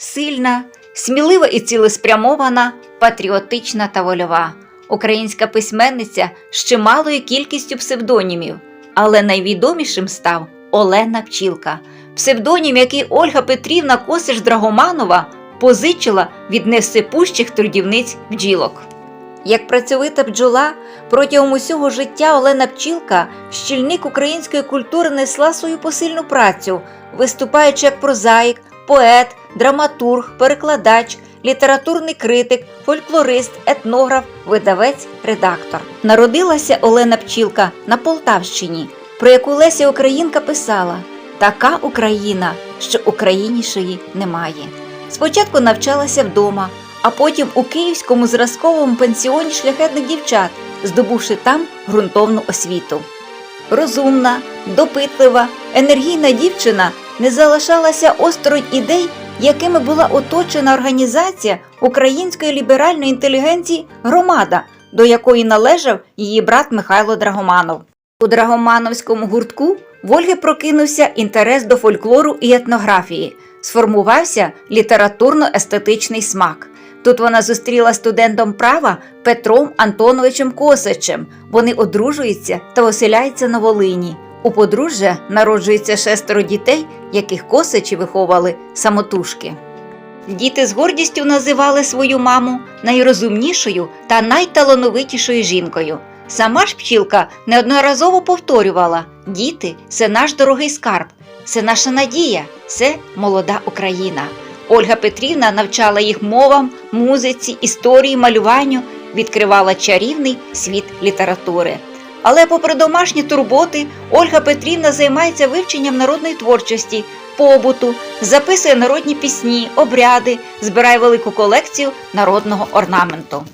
Сильна, смілива і цілеспрямована, патріотична та вольова. Українська письменниця з чималою кількістю псевдонімів, але найвідомішим став Олена Пчілка, псевдонім, який Ольга Петрівна Косиш Драгоманова позичила від невсипущих трудівниць бджілок. Як працьовита бджола, протягом усього життя Олена Пчілка, щільник української культури, несла свою посильну працю, виступаючи як прозаїк, поет, драматург, перекладач, літературний критик, фольклорист, етнограф, видавець, редактор. Народилася Олена Пчілка на Полтавщині, про яку Леся Українка писала: Така Україна, що українішої немає. Спочатку навчалася вдома, а потім у Київському зразковому пансіоні шляхетних дівчат, здобувши там ґрунтовну освіту. Розумна, допитлива, енергійна дівчина не залишалася осторонь ідей, якими була оточена організація української ліберальної інтелігенції Громада, до якої належав її брат Михайло Драгоманов. У Драгомановському гуртку в Ольги прокинувся інтерес до фольклору і етнографії, сформувався літературно-естетичний смак. Тут вона зустріла студентом права Петром Антоновичем Косичем. Вони одружуються та оселяються на Волині. У подружжя народжується шестеро дітей, яких косичі виховали самотужки. Діти з гордістю називали свою маму найрозумнішою та найталановитішою жінкою. Сама ж пчілка неодноразово повторювала: діти це наш дорогий скарб, це наша надія, це молода Україна. Ольга Петрівна навчала їх мовам, музиці, історії, малюванню, відкривала чарівний світ літератури. Але, попри домашні турботи, Ольга Петрівна займається вивченням народної творчості, побуту, записує народні пісні, обряди, збирає велику колекцію народного орнаменту.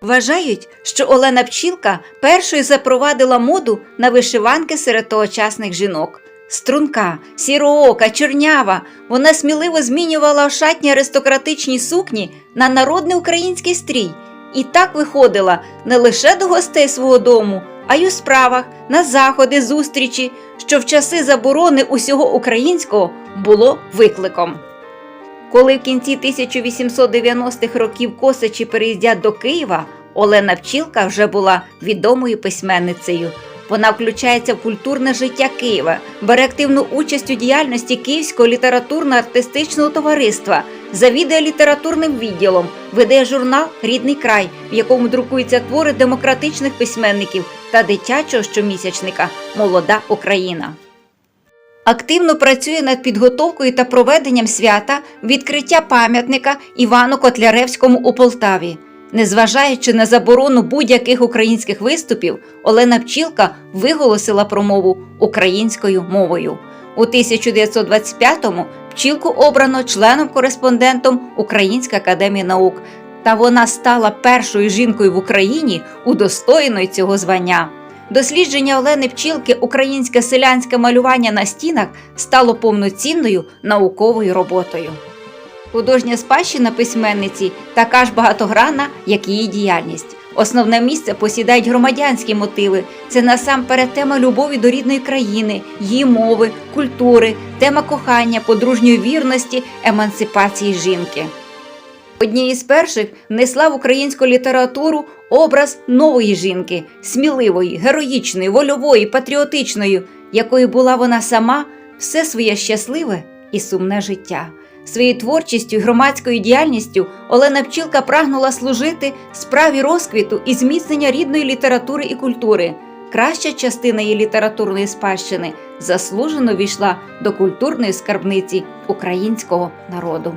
Вважають, що Олена Пчілка першою запровадила моду на вишиванки серед тогочасних жінок. Струнка, сіроока, чорнява. Вона сміливо змінювала ошатні аристократичні сукні на народний український стрій. І так виходила не лише до гостей свого дому, а й у справах, на заходи, зустрічі, що в часи заборони усього українського було викликом. Коли в кінці 1890-х років Косачі переїздять до Києва, Олена Пчілка вже була відомою письменницею. Вона включається в культурне життя Києва, бере активну участь у діяльності Київського літературно-артистичного товариства, завідує літературним відділом, веде журнал Рідний край, в якому друкуються твори демократичних письменників та дитячого щомісячника Молода Україна. Активно працює над підготовкою та проведенням свята відкриття пам'ятника Івану Котляревському у Полтаві. Незважаючи на заборону будь-яких українських виступів, Олена Пчілка виголосила промову українською мовою. У 1925-му Пчілку обрано членом-кореспондентом Української академії наук, та вона стала першою жінкою в Україні, удостоєною цього звання. Дослідження Олени Пчілки Українське селянське малювання на стінах стало повноцінною науковою роботою. Художня спадщина письменниці така ж багатогранна, як її діяльність. Основне місце посідають громадянські мотиви. Це насамперед тема любові до рідної країни, її мови, культури, тема кохання, подружньої вірності, емансипації жінки. Однією з перших внесла в українську літературу образ нової жінки, сміливої, героїчної, вольової, патріотичної, якою була вона сама все своє щасливе і сумне життя. Своєю творчістю і громадською діяльністю Олена Пчілка прагнула служити справі розквіту і зміцнення рідної літератури і культури. Краща частина її літературної спадщини заслужено війшла до культурної скарбниці українського народу.